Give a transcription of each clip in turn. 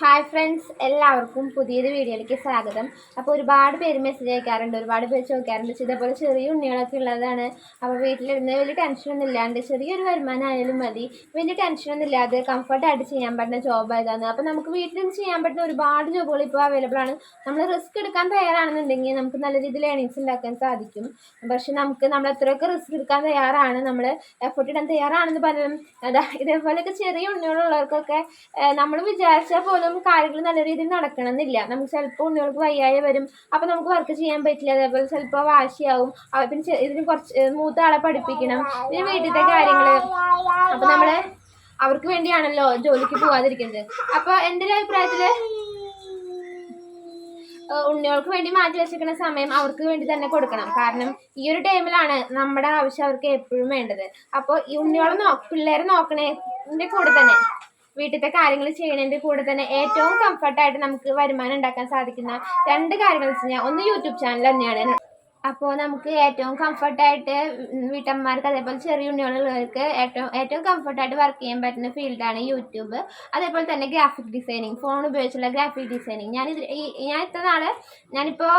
Hi friends എല്ലാവർക്കും പുതിയൊരു വീഡിയോയിലേക്ക് സ്വാഗതം. അപ്പോൾ ഒരുപാട് പേര് മെസ്സേജ് അയക്കാറുണ്ട് ഒരുപാട് പേര് ചോദിക്കാറുണ്ട്. ഇതേപോലെ ചെറിയ ഉണ്ണികളൊക്കെ ഉള്ളതാണ്. അപ്പോൾ വീട്ടിലിരുന്ന് വലിയ ടെൻഷനൊന്നും ഇല്ലാണ്ട് ചെറിയൊരു വരുമാനം ആയാലും മതി. വലിയ ടെൻഷനൊന്നും ഇല്ലാതെ കംഫർട്ടായിട്ട് ചെയ്യാൻ പറ്റുന്ന ജോബ് ആയതാണ് അപ്പോൾ നമുക്ക് വീട്ടിൽ ചെയ്യാൻ പറ്റുന്ന ഒരുപാട് ജോബുകൾ ഇപ്പോൾ അവൈലബിൾ ആണ്. നമ്മൾ റിസ്ക് എടുക്കാൻ തയ്യാറാണെന്നുണ്ടെങ്കിൽ നമുക്ക് നല്ല രീതിയിൽ ഏണിങ്സ് ഉണ്ടാക്കാൻ സാധിക്കും. പക്ഷേ നമുക്ക് നമ്മൾ എത്രയൊക്കെ റിസ്ക് എടുക്കാൻ തയ്യാറാണ് നമ്മൾ എഫർട്ട് ഇടാൻ തയ്യാറാണെന്ന് പലരും അതാ ഇതേപോലെയൊക്കെ ചെറിയ ഉണ്ണികളുള്ളവർക്കൊക്കെ നമ്മൾ വിചാരിച്ചാൽ പോലും കാര്യങ്ങൾ നല്ല രീതിയിൽ നടക്കണമെന്നില്ല. നമുക്ക് ചിലപ്പോൾ ഉണ്ണികൾക്ക് വയ്യായ വരും. അപ്പോൾ നമുക്ക് വർക്ക് ചെയ്യാൻ പറ്റില്ല. അതേപോലെ ചിലപ്പോൾ വാശിയാവും. പിന്നെ ഇതിന് കുറച്ച് മൂത്ത ആളെ പഠിപ്പിക്കണം. പിന്നെ വീട്ടിലത്തെ കാര്യങ്ങൾ അപ്പോൾ നമ്മൾ അവർക്ക് വേണ്ടിയാണല്ലോ ജോലിക്ക് പോകാതിരിക്കുന്നത് അപ്പോൾ എന്റെ ഒരു അഭിപ്രായത്തിൽ ഉണ്ണികൾക്ക് വേണ്ടി മാറ്റി വെച്ചിരിക്കുന്ന സമയം അവർക്ക് വേണ്ടി തന്നെ കൊടുക്കണം. കാരണം ഈ ഒരു ടൈമിലാണ് നമ്മുടെ ആവശ്യം അവർക്ക് എപ്പോഴും വേണ്ടത്. അപ്പോൾ ഈ ഉണ്ണികളെ നോ പിള്ളേരെ നോക്കണേന്റെ കൂടെ തന്നെ. വീട്ടിലത്തെ കാര്യങ്ങൾ ചെയ്യുന്നതിന്റെ കൂടെ തന്നെ ഏറ്റവും കംഫർട്ടായിട്ട് നമുക്ക് വരുമാനം ഉണ്ടാക്കാൻ സാധിക്കുന്ന രണ്ട് കാര്യങ്ങൾ വെച്ച് കഴിഞ്ഞാൽ ഒന്ന് യൂട്യൂബ് ചാനൽ തന്നെയാണ്. അപ്പോൾ നമുക്ക് ഏറ്റവും കംഫർട്ടായിട്ട് വീട്ടമ്മമാർക്ക് അതേപോലെ ചെറിയ ഉണ്ണികളുള്ളവർക്ക് ഏറ്റവും ഏറ്റവും കംഫർട്ടായിട്ട് വർക്ക് ചെയ്യാൻ പറ്റുന്ന ഫീൽഡാണ് യൂട്യൂബ്. അതേപോലെ തന്നെ ഗ്രാഫിക് ഡിസൈനിങ് ഫോൺ ഉപയോഗിച്ചുള്ള ഗ്രാഫിക് ഡിസൈനിങ് ഞാൻ ഇത് ഞാൻ ഇത്ര നാൾ ഞാനിപ്പോൾ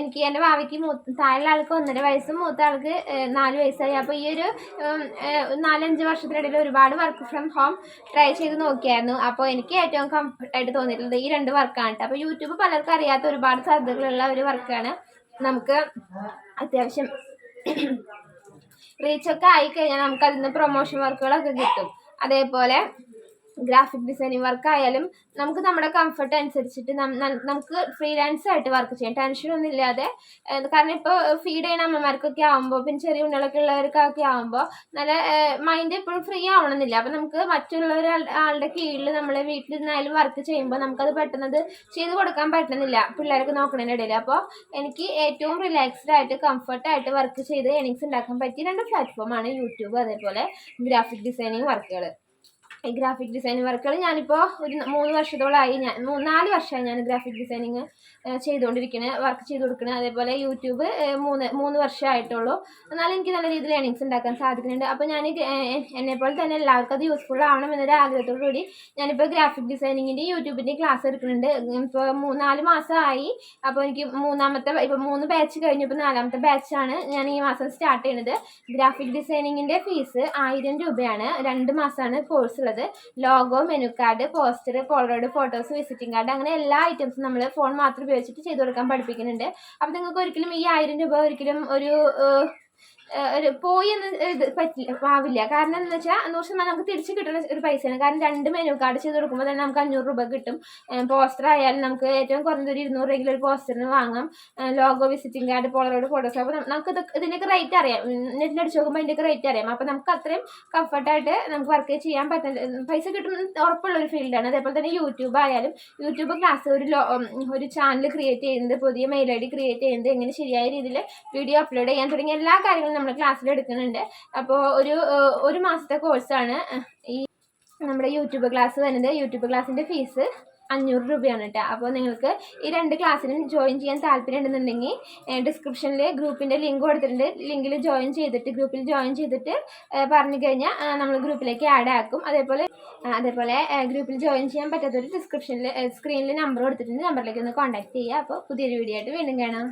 എനിക്ക് എന്റെ ഭാവിക്ക് മൂ താഴെ ആൾക്ക് ഒന്നര വയസ്സും മൂത്ത ആൾക്ക് നാല് വയസ്സായി. അപ്പോൾ ഈ ഒരു നാലഞ്ച് വർഷത്തിനിടയിൽ ഒരുപാട് വർക്ക് ഫ്രം ഹോം ട്രൈ ചെയ്ത് നോക്കിയായിരുന്നു. അപ്പോൾ എനിക്ക് ഏറ്റവും കംഫർട്ടായിട്ട് തോന്നിയിട്ടുള്ളത് ഈ രണ്ട് വർക്കാണ് കേട്ടോ അപ്പോൾ യൂട്യൂബ് പലർക്കും അറിയാത്ത ഒരുപാട് സാധ്യതകളുള്ള ഒരു വർക്കാണ് നമുക്ക് അത്യാവശ്യം റീച്ചൊക്കെ ആയിക്കഴിഞ്ഞാൽ നമുക്ക് അതിൽ നിന്ന് പ്രൊമോഷൻ വർക്കുകളൊക്കെ കിട്ടും. അതേപോലെ ഗ്രാഫിക് ഡിസൈനിങ് വർക്ക് ആയാലും നമുക്ക് നമ്മുടെ കംഫർട്ട് അനുസരിച്ചിട്ട് നമുക്ക് ഫ്രീലാൻസ് ആയിട്ട് വർക്ക് ചെയ്യാം. ടെൻഷൻ ഒന്നും ഇല്ലാതെ. കാരണം ഇപ്പോൾ ഫീഡ് ചെയ്യുന്ന അമ്മമാർക്കൊക്കെ ആകുമ്പോൾ പിന്നെ ചെറിയ ഉണ്ണികളൊക്കെ ഉള്ളവർക്കൊക്കെ ആകുമ്പോൾ നല്ല മൈൻഡ് എപ്പോഴും ഫ്രീ ആവണമെന്നില്ല. അപ്പം നമുക്ക് മറ്റുള്ള ആളുടെ കീഴിൽ നമ്മൾ വീട്ടിലിരുന്നായാലും വർക്ക് ചെയ്യുമ്പോൾ നമുക്കത് പെട്ടെന്നത് ചെയ്ത് കൊടുക്കാൻ പറ്റുന്നില്ല പിള്ളേർക്ക് നോക്കണതിന്റെ ഇടയിൽ അപ്പോൾ എനിക്ക് ഏറ്റവും റിലാക്സ്ഡ് ആയിട്ട് കംഫർട്ടായിട്ട് വർക്ക് ചെയ്ത് എനിക്സ് ഉണ്ടാക്കാൻ പറ്റിയ രണ്ട് പ്ലാറ്റ്ഫോമാണ് യൂട്യൂബ് അതേപോലെ ഗ്രാഫിക് ഡിസൈനിങ് വർക്കുകൾ ഗ്രാഫിക് ഡിസൈനിങ് വർക്കുകൾ ഞാനിപ്പോൾ ഒരു മൂന്ന് വർഷത്തോളമായി ഞാൻ നാല് വർഷമായി ഞാൻ ഗ്രാഫിക് ഡിസൈനിങ് ചെയ്തുകൊണ്ടിരിക്കുന്നത് വർക്ക് ചെയ്ത് കൊടുക്കുന്നത് അതേപോലെ യൂട്യൂബ് മൂന്ന് മൂന്ന് വർഷമായിട്ടുള്ളൂ എന്നാലും എനിക്ക് നല്ല രീതിയിൽ ഏണിങ്സ് ഉണ്ടാക്കാൻ സാധിക്കുന്നുണ്ട്. അപ്പോൾ ഞാൻ എന്നെപ്പോലെ തന്നെ എല്ലാവർക്കും അത് യൂസ്ഫുൾ ആവണം എന്നൊരു ആഗ്രഹത്തോടു കൂടി ഞാനിപ്പോൾ ഗ്രാഫിക് ഡിസൈനിങ്ങിന്റെ യൂട്യൂബിന്റെ ക്ലാസ് എടുക്കുന്നുണ്ട്. ഇപ്പോൾ നാല് മാസമായി അപ്പോൾ എനിക്ക് മൂന്നാമത്തെ ഇപ്പോൾ മൂന്ന് ബാച്ച് കഴിഞ്ഞു. കഴിഞ്ഞപ്പോൾ നാലാമത്തെ ബാച്ചാണ് ഞാൻ ഈ മാസം സ്റ്റാർട്ട് ചെയ്യുന്നത് ഗ്രാഫിക് ഡിസൈനിങ്ങിന്റെ ഫീസ് ആയിരം രൂപയാണ്. രണ്ട് മാസമാണ് course logo menu card poster polaroid photos visiting card അങ്ങനെ എല്ലാ ഐറ്റംസും നമ്മൾ ഫോൺ മാത്രം ഉപയോഗിച്ചിട്ട് ചെയ്തു കൊടുക്കാൻ പഠിപ്പിക്കുന്നുണ്ട്. അപ്പോൾ നിങ്ങൾക്ക് ഒരിക്കലും ഈ ആയിരം രൂപ ഒരിക്കലും ഒരു ഒരു പോയി എന്ന് ഇത് പറ്റില്ല ആവില്ല കാരണം എന്താ വെച്ചാൽ നൂറ് ശതമാനം നമുക്ക് തിരിച്ചു കിട്ടുന്ന ഒരു പൈസയാണ്. കാരണം രണ്ട് മെനു കാർഡ് ചെയ്ത് കൊടുക്കുമ്പോൾ തന്നെ നമുക്ക് അഞ്ഞൂറ് രൂപ കിട്ടും. പോസ്റ്റർ ആയാലും നമുക്ക് ഏറ്റവും കുറഞ്ഞത് ഒരു ഇരുന്നൂറ് രൂപയ്ക്ക് ഒരു പോസ്റ്ററിന് വാങ്ങാം. Logo visiting card polaroid photos അപ്പോൾ നമുക്ക് ഇത് ഇതിന്റെയൊക്കെ റേറ്റ് അറിയാം. നെറ്റിൽ അടിച്ച് നോക്കുമ്പോൾ അതിന്റെയൊക്കെ റേറ്റ് അറിയാം. അപ്പോൾ നമുക്ക് അത്രയും കംഫർട്ടായിട്ട് നമുക്ക് വർക്ക് ചെയ്യാൻ പറ്റുന്ന പൈസ കിട്ടുന്ന ഉറപ്പുള്ള ഒരു ഫീൽഡാണ് അതേപോലെ തന്നെ യൂട്യൂബ് ആയാലും യൂട്യൂബ് ക്ലാസ് ഒരു ഒരു ചാനൽ ക്രിയേറ്റ് ചെയ്യുന്നത് പുതിയ മെയിൽ ഐ ഡി ക്രിയേറ്റ് ചെയ്യുന്നത് എങ്ങനെ ശരിയായ രീതിയിൽ വീഡിയോ അപ്ലോഡ് ചെയ്യാൻ തുടങ്ങിയ എല്ലാ കാര്യങ്ങളും നമ്മൾ ക്ലാസ്സിൽ എടുക്കുന്നുണ്ട്. അപ്പോൾ ഒരു ഒരു മാസത്തെ കോഴ്സാണ് ഈ നമ്മുടെ യൂട്യൂബ് ക്ലാസ് വരുന്നത്. യൂട്യൂബ് ക്ലാസ്സിന്റെ ഫീസ് അഞ്ഞൂറ് രൂപയാണ് കേട്ടോ അപ്പോൾ നിങ്ങൾക്ക് ഈ രണ്ട് ക്ലാസ്സിനും ജോയിൻ ചെയ്യാൻ താല്പര്യം ഉണ്ടെന്നുണ്ടെങ്കിൽ ഡിസ്ക്രിപ്ഷനിൽ ഗ്രൂപ്പിന്റെ ലിങ്ക് കൊടുത്തിട്ടുണ്ട്. ലിങ്കിൽ ജോയിൻ ചെയ്തിട്ട് ഗ്രൂപ്പിൽ ജോയിൻ ചെയ്തിട്ട് പറഞ്ഞു കഴിഞ്ഞാൽ നമ്മൾ ഗ്രൂപ്പിലേക്ക് ആഡ് ആക്കും. അതേപോലെ അതേപോലെ ഗ്രൂപ്പിൽ ജോയിൻ ചെയ്യാൻ പറ്റാത്തവർ ഡിസ്ക്രിപ്ഷനിൽ സ്ക്രീനിൽ നമ്പർ കൊടുത്തിട്ടുണ്ട്. നമ്പറിലേക്ക് ഒന്ന് കോൺടാക്ട് ചെയ്യുക. അപ്പോൾ പുതിയൊരു വീഡിയോ ആയിട്ട് വീണ്ടും കാണാം.